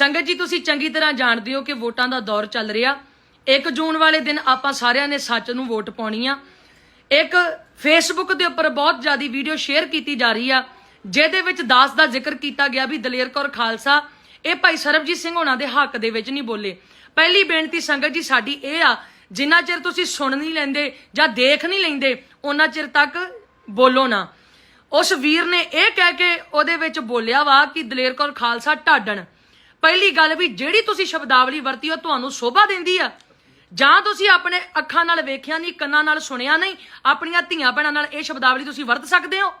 ਸੰਗਤ ਜੀ, ਤੁਸੀਂ ਚੰਗੀ ਤਰ੍ਹਾਂ ਜਾਣਦੇ ਹੋ ਕਿ ਵੋਟਾਂ ਦਾ ਦੌਰ ਚੱਲ ਰਿਹਾ। 1 ਜੂਨ ਵਾਲੇ ਦਿਨ ਆਪਾਂ ਸਾਰਿਆਂ ਨੇ ਸੱਚ ਨੂੰ ਵੋਟ ਪਾਉਣੀ ਆ। ਇੱਕ ਫੇਸਬੁੱਕ ਦੇ ਉੱਪਰ ਬਹੁਤ ਜ਼ਿਆਦੀ ਵੀਡੀਓ ਸ਼ੇਅਰ ਕੀਤੀ ਜਾ ਰਹੀ ਆ, ਜਿਹਦੇ ਵਿੱਚ ਦਾਸ ਦਾ ਜ਼ਿਕਰ ਕੀਤਾ ਗਿਆ ਵੀ ਦਲੇਰ ਕੌਰ ਖਾਲਸਾ, ਇਹ ਭਾਈ ਸਰਬਜੀਤ ਸਿੰਘ ਹੋਣਾ ਦੇ ਹੱਕ ਦੇ ਵਿੱਚ ਨਹੀਂ ਬੋਲੇ। ਪਹਿਲੀ ਬੇਨਤੀ ਸੰਗਤ ਜੀ, ਸਾਡੀ ਇਹ ਆ, ਜਿੰਨਾ ਚਿਰ ਤੁਸੀਂ ਸੁਣ ਨਹੀਂ ਲੈਂਦੇ ਜਾਂ ਦੇਖ ਨਹੀਂ ਲੈਂਦੇ ਉਹਨਾਂ ਚਿਰ ਤੱਕ ਬੋਲੋ ਨਾ। ਉਸ ਵੀਰ ਨੇ ਇਹ ਕਹਿ ਕੇ ਉਹਦੇ ਵਿੱਚ ਬੋਲਿਆ ਵਾ ਕਿ ਦਲੇਰ ਕੌਰ ਖਾਲਸਾ ਢਾਡਣ। ਪਹਿਲੀ ਗੱਲ ਵੀ ਜਿਹੜੀ ਤੁਸੀਂ ਸ਼ਬਦਾਵਲੀ ਵਰਤੀ ਉਹ ਤੁਹਾਨੂੰ ਸ਼ੋਭਾ ਦਿੰਦੀ ਆ। ਜਾਂ ਤੁਸੀਂ ਆਪਣੇ ਅੱਖਾਂ ਨਾਲ ਵੇਖਿਆ ਨਹੀਂ, ਕੰਨਾਂ ਨਾਲ ਸੁਣਿਆ ਨਹੀਂ, ਆਪਣੀਆਂ ਧੀਆਂ ਭੈਣਾਂ ਨਾਲ ਇਹ ਸ਼ਬਦਾਵਲੀ ਤੁਸੀਂ ਵਰਤ ਸਕਦੇ ਹੋ?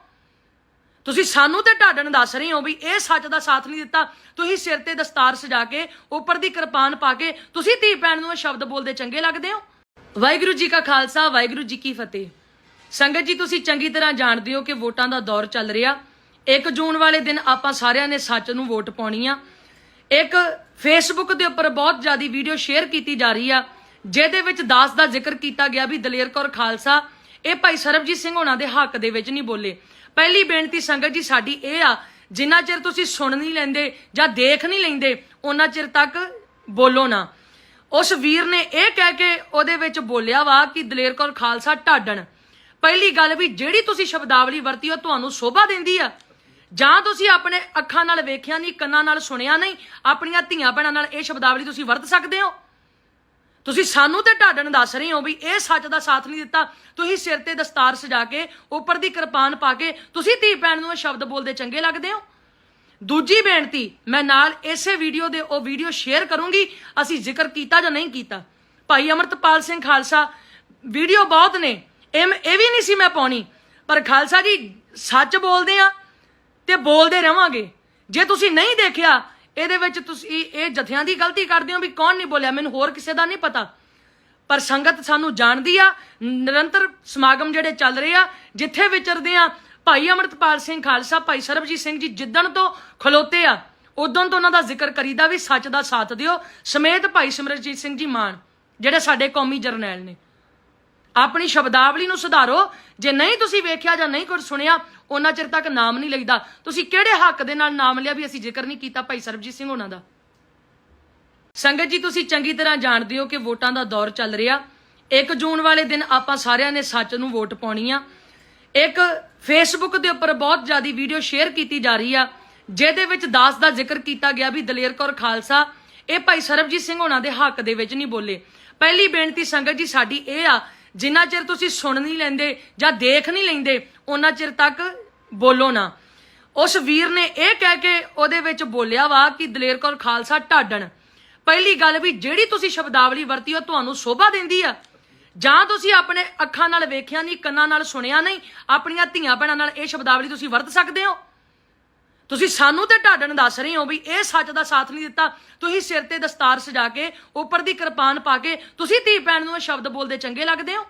ਤੁਸੀਂ ਸਾਨੂੰ ਤੇ ਢਾਡਣ ਦੱਸ ਰਹੇ ਹੋ ਵੀ ਇਹ ਸੱਚ ਦਾ ਸਾਥ ਨਹੀਂ ਦਿੱਤਾ। ਤੁਸੀਂ ਸਿਰ ਤੇ ਦਸਤਾਰ ਸਜਾ ਕੇ, ਉੱਪਰ ਦੀ ਕਿਰਪਾਨ ਪਾ ਕੇ, ਤੁਸੀਂ ਧੀ ਭੈਣ ਨੂੰ ਇਹ ਸ਼ਬਦ ਬੋਲਦੇ ਚੰਗੇ ਲੱਗਦੇ ਹੋ? ਵਾਹਿਗੁਰੂ ਜੀ ਕਾ ਖਾਲਸਾ, ਵਾਹਿਗੁਰੂ ਜੀ ਕੀ ਫਤਿਹ। ਸੰਗਤ ਜੀ, ਤੁਸੀਂ ਚੰਗੀ ਤਰ੍ਹਾਂ ਜਾਣਦੇ ਹੋ ਕਿ ਵੋਟਾਂ ਦਾ ਦੌਰ ਚੱਲ ਰਿਹਾ। 1 ਜੂਨ ਵਾਲੇ ਦਿਨ ਆਪਾਂ ਸਾਰਿਆਂ ਨੇ ਸੱਚ ਨੂੰ ਵੋਟ ਪਾਉਣੀ ਆ। ਇੱਕ ਫੇਸਬੁੱਕ ਦੇ ਉੱਪਰ ਬਹੁਤ ਜ਼ਿਆਦੀ ਵੀਡੀਓ ਸ਼ੇਅਰ ਕੀਤੀ ਜਾ ਰਹੀ ਆ, ਜਿਹਦੇ ਵਿੱਚ ਦਾਸ ਦਾ ਜ਼ਿਕਰ ਕੀਤਾ ਗਿਆ ਵੀ ਦਲੇਰ ਕੌਰ ਖਾਲਸਾ, ਇਹ ਭਾਈ ਸਰਬਜੀਤ ਸਿੰਘ ਹੋਣਾ ਦੇ ਹੱਕ ਦੇ ਵਿੱਚ ਨਹੀਂ ਬੋਲੇ। ਪਹਿਲੀ ਬੇਨਤੀ ਸੰਗਤ ਜੀ ਸਾਡੀ ਇਹ ਆ, ਜਿੰਨਾ ਚਿਰ ਤੁਸੀਂ ਸੁਣ ਨਹੀਂ ਲੈਂਦੇ ਜਾਂ ਦੇਖ ਨਹੀਂ ਲੈਂਦੇ ਉਹਨਾਂ ਚਿਰ ਤੱਕ ਬੋਲੋ ਨਾ। ਉਸ ਵੀਰ ਨੇ ਇਹ ਕਹਿ ਕੇ ਉਹਦੇ ਵਿੱਚ ਬੋਲਿਆ ਵਾ ਕਿ ਦਲੇਰ ਕੌਰ ਖਾਲਸਾ ਢਾਡਣ। ਪਹਿਲੀ ਗੱਲ ਵੀ ਜਿਹੜੀ ਤੁਸੀਂ ਸ਼ਬਦਾਵਲੀ ਵਰਤੀ, ਉਹ ਤੁਹਾਨੂੰ ਸ਼ੋਭਾ ਦਿੰਦੀ ਆ। ਜਾਂ ਤੁਸੀਂ ਆਪਣੇ ਅੱਖਾਂ ਨਾਲ ਵੇਖਿਆ ਨਹੀਂ, ਕੰਨਾਂ ਨਾਲ ਸੁਣਿਆ ਨਹੀਂ, ਆਪਣੀਆਂ ਧੀਆਂ ਭੈਣਾਂ ਨਾਲ ਇਹ ਸ਼ਬਦਾਵਲੀ ਤੁਸੀਂ ਵਰਤ ਸਕਦੇ ਹੋ? ਤੁਸੀਂ ਸਾਨੂੰ ਤੇ ਢਾਡਣ ਦੱਸ ਰਹੇ ਹੋ ਵੀ ਇਹ ਸੱਚ ਦਾ ਸਾਥ ਨਹੀਂ ਦਿੱਤਾ। ਤੁਸੀਂ ਸਿਰ ਤੇ ਦਸਤਾਰ ਸਜਾ ਕੇ, ਉੱਪਰ ਦੀ ਕਿਰਪਾਨ ਪਾ ਕੇ, ਤੁਸੀਂ ਧੀ ਭੈਣ ਨੂੰ ਇਹ ਸ਼ਬਦ ਬੋਲਦੇ ਚੰਗੇ ਲੱਗਦੇ ਹੋ? ਦੂਜੀ ਬੇਨਤੀ, ਮੈਂ ਨਾਲ ਇਸੇ ਵੀਡੀਓ ਦੇ ਉਹ ਵੀਡੀਓ ਸ਼ੇਅਰ ਕਰੂੰਗੀ। ਅਸੀਂ ਜ਼ਿਕਰ ਕੀਤਾ ਜਾਂ ਨਹੀਂ ਕੀਤਾ? ਭਾਈ ਅਮਰਤਪਾਲ ਸਿੰਘ ਖਾਲਸਾ, ਵੀਡੀਓ ਬਹੁਤ ਨੇ। ਇਹ ਇਹ ਵੀ ਨਹੀਂ ਸੀ ਮੈਂ ਪਾਉਣੀ। ਪਰ ਖਾਲਸਾ ਜੀ, ਸੱਚ ਬੋਲਦੇ ਆ ਤੇ ਬੋਲਦੇ ਰਵਾਂਗੇ। ਜੇ ਤੁਸੀਂ ਨਹੀਂ ਦੇਖਿਆ, ਇਹਦੇ ਵਿੱਚ ਤੁਸੀਂ ਇਹ ਜਥਿਆਂ ਦੀ ਗਲਤੀ ਕਰਦੇ ਹੋ ਵੀ ਕੌਣ ਨਹੀਂ ਬੋਲਿਆ, ਮੈਨੂੰ ਹੋਰ ਕਿਸੇ ਦਾ ਨਹੀਂ ਪਤਾ। ਪਰ ਸੰਗਤ ਸਾਨੂੰ ਜਾਣਦੀ ਆ, ਨਿਰੰਤਰ ਸਮਾਗਮ ਜਿਹੜੇ ਚੱਲ ਰਹੇ ਆ, ਜਿੱਥੇ ਵਿਚਰਦੇ ਆ, ਭਾਈ ਅਮਰਤਪਾਲ ਸਿੰਘ ਖਾਲਸਾ, ਭਾਈ ਸਰਬਜੀਤ ਸਿੰਘ ਜੀ ਜਿੱਦਣ ਤੋਂ ਖਲੋਤੇ ਆ, ਉਦੋਂ ਤੋਂ ਉਹਨਾਂ ਦਾ ਜ਼ਿਕਰ ਕਰੀਦਾ ਵੀ ਸੱਚ ਦਾ ਸਾਥ ਦਿਓ, ਸਮੇਤ ਭਾਈ ਸਿਮਰਜੀਤ ਸਿੰਘ ਜੀ ਮਾਨ, ਜਿਹੜੇ ਸਾਡੇ ਕੌਮੀ ਜਰਨੈਲ ਨੇ। ਆਪਣੀ ਸ਼ਬਦਾਵਲੀ ਨੂੰ ਸੁਧਾਰੋ। ਜੇ ਨਹੀਂ ਤੁਸੀਂ ਵੇਖਿਆ ਜਾਂ ਨਹੀਂ ਕੁਝ ਸੁਣਿਆ, ਉਹਨਾਂ ਚਿਰ ਤੱਕ ਨਾਮ ਨਹੀਂ ਲਈਦਾ। ਤੁਸੀਂ ਕਿਹੜੇ ਹੱਕ ਦੇ ਨਾਲ ਨਾਮ ਲਿਆ ਵੀ ਅਸੀਂ ਜ਼ਿਕਰ ਨਹੀਂ ਕੀਤਾ ਭਾਈ ਸਰਬਜੀਤ ਸਿੰਘ ਉਹਨਾਂ ਦਾ? ਸੰਗਤ ਜੀ, ਤੁਸੀਂ ਚੰਗੀ ਤਰ੍ਹਾਂ ਜਾਣਦੇ ਹੋ ਕਿ ਵੋਟਾਂ ਦਾ ਦੌਰ ਚੱਲ ਰਿਹਾ। 1 ਜੂਨ ਵਾਲੇ ਦਿਨ ਆਪਾਂ ਸਾਰਿਆਂ ਨੇ ਸੱਚ ਨੂੰ ਵੋਟ ਪਾਉਣੀ ਆ। ਇੱਕ ਫੇਸਬੁੱਕ ਦੇ ਉੱਪਰ ਬਹੁਤ ਜ਼ਿਆਦੀ ਵੀਡੀਓ ਸ਼ੇਅਰ ਕੀਤੀ ਜਾ ਰਹੀ ਆ, ਜਿਹਦੇ ਵਿੱਚ ਦਾਸ ਦਾ ਜ਼ਿਕਰ ਕੀਤਾ ਗਿਆ ਵੀ ਦਲੇਰ ਕੌਰ ਖਾਲਸਾ, ਇਹ ਭਾਈ ਸਰਬਜੀਤ ਸਿੰਘ ਹੋਣਾ ਦੇ ਹੱਕ ਦੇ ਵਿੱਚ ਨਹੀਂ ਬੋਲੇ। ਪਹਿਲੀ ਬੇਨਤੀ ਸੰਗਤ ਜੀ, ਸਾਡੀ ਇਹ ਆ ਜਿੰਨਾ ਚਿਰ ਤੁਸੀਂ ਸੁਣ ਨਹੀਂ ਲੈਂਦੇ ਜਾਂ ਦੇਖ ਨਹੀਂ ਲੈਂਦੇ ਉਹਨਾਂ ਚਿਰ ਤੱਕ ਬੋਲੋ ਨਾ। ਉਸ ਵੀਰ ਨੇ ਇਹ ਕਹਿ ਕੇ ਉਹਦੇ ਵਿੱਚ ਬੋਲਿਆ ਵਾ ਕਿ ਦਲੇਰ ਕੌਰ ਖਾਲਸਾ ਢਾਡਣ। ਪਹਿਲੀ ਗੱਲ ਵੀ ਜਿਹੜੀ ਤੁਸੀਂ ਸ਼ਬਦਾਵਲੀ ਵਰਤੀ, ਉਹ ਤੁਹਾਨੂੰ ਸ਼ੋਭਾ ਦਿੰਦੀ ਆ। ਜਾਂ ਤੁਸੀਂ ਆਪਣੇ ਅੱਖਾਂ ਨਾਲ ਵੇਖਿਆ ਨਹੀਂ, ਕੰਨਾਂ ਨਾਲ ਸੁਣਿਆ ਨਹੀਂ, ਆਪਣੀਆਂ ਧੀਆਂ ਭੈਣਾਂ ਨਾਲ ਇਹ ਸ਼ਬਦਾਵਲੀ ਤੁਸੀਂ ਵਰਤ ਸਕਦੇ ਹੋ? ਤੁਸੀਂ ਸਾਨੂੰ ਤੇ ਢਾਡਣ ਦੱਸ ਰਹੇ ਹੋ ਵੀ ਇਹ ਸੱਚ ਦਾ ਸਾਥ ਨਹੀਂ ਦਿੱਤਾ। ਤੁਸੀਂ ਸਿਰ ਤੇ ਦਸਤਾਰ ਸਜਾ ਕੇ, ਉੱਪਰ ਦੀ ਕਿਰਪਾਨ ਪਾ ਕੇ, ਤੁਸੀਂ ਧੀ ਭੈਣ ਨੂੰ ਇਹ ਸ਼ਬਦ ਬੋਲਦੇ ਚੰਗੇ ਲੱਗਦੇ ਹੋ?